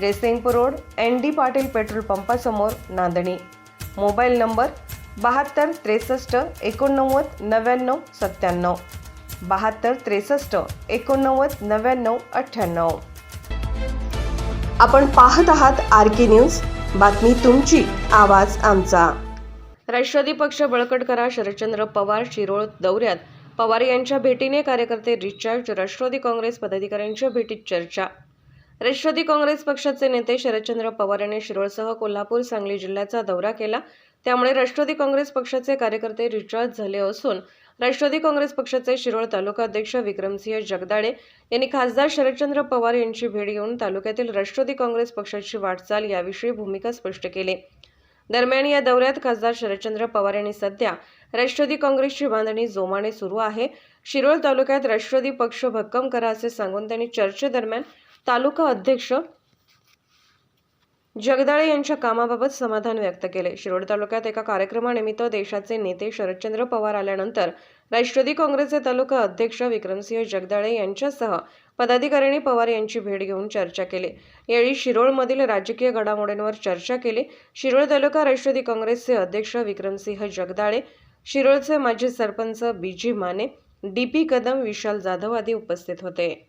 Jaysingpur road N D Patil petrol पंपासमोर Nandani. Mobile number बहात्तर त्रेसष्ट एकोणनव्वद नव्याण्णव सत्त्याण्णव. बहात्तर त्रेसष्ट एकोणनव्वद नव्याण्णव अठ्ठ्याण्णव. आपण पाहत आहात आर के न्यूज. बातमी तुमची आवाज आमचा. राष्ट्रवादी पक्ष बळकट करा शरदचंद्र पवार शिरोळ दौऱ्यात. पवार यांच्या भेटीने कार्यकर्ते रिचार्ज राष्ट्रवादी काँग्रेस पदाधिकाऱ्यांच्या भेटीत चर्चा. राष्ट्रवादी काँग्रेस पक्षाचे नेते शरदचंद्र पवार यांनी शिरोळसह कोल्हापूर सांगली जिल्ह्याचा दौरा केला. त्यामुळे राष्ट्रवादी काँग्रेस पक्षाचे कार्यकर्ते रिचार्ज झाले असून राष्ट्रवादी काँग्रेस पक्षाचे शिरोळ तालुका अध्यक्ष विक्रमसिंह जगदाळे यांनी खासदार शरदचंद्र पवार यांची भेट घेऊन तालुक्यातील राष्ट्रवादी काँग्रेस पक्षाची वाटचाल याविषयी भूमिका स्पष्ट केली. दरम्यान या दौऱ्यात खासदार शरदचंद्र पवार यांनी सध्या राष्ट्रवादी काँग्रेसची बांधणी जोमाने सुरू आहे. शिरोळ तालुक्यात राष्ट्रवादी पक्ष भक्कम करा असे सांगून त्यांनी चर्चेदरम्यान तालुका अध्यक्ष जगदाळे यांच्या कामाबाबत समाधान व्यक्त केले. शिरोड तालुक्यात एका कार्यक्रमानिमित्त देशाचे नेते शरदचंद्र पवार आल्यानंतर राष्ट्रवादी काँग्रेसचे तालुका अध्यक्ष विक्रमसिंह जगदाळे यांच्यासह पदाधिकाऱ्यांनी पवार यांची भेट घेऊन चर्चा केली. यावेळी शिरोळमधील राजकीय घडामोडींवर चर्चा केली. शिरोळ तालुका राष्ट्रवादी काँग्रेसचे अध्यक्ष विक्रमसिंह जगदाळे शिरोळचे माजी sarpanch B G Mane D P Kadam Vishal Jadhav आदी उपस्थित होते.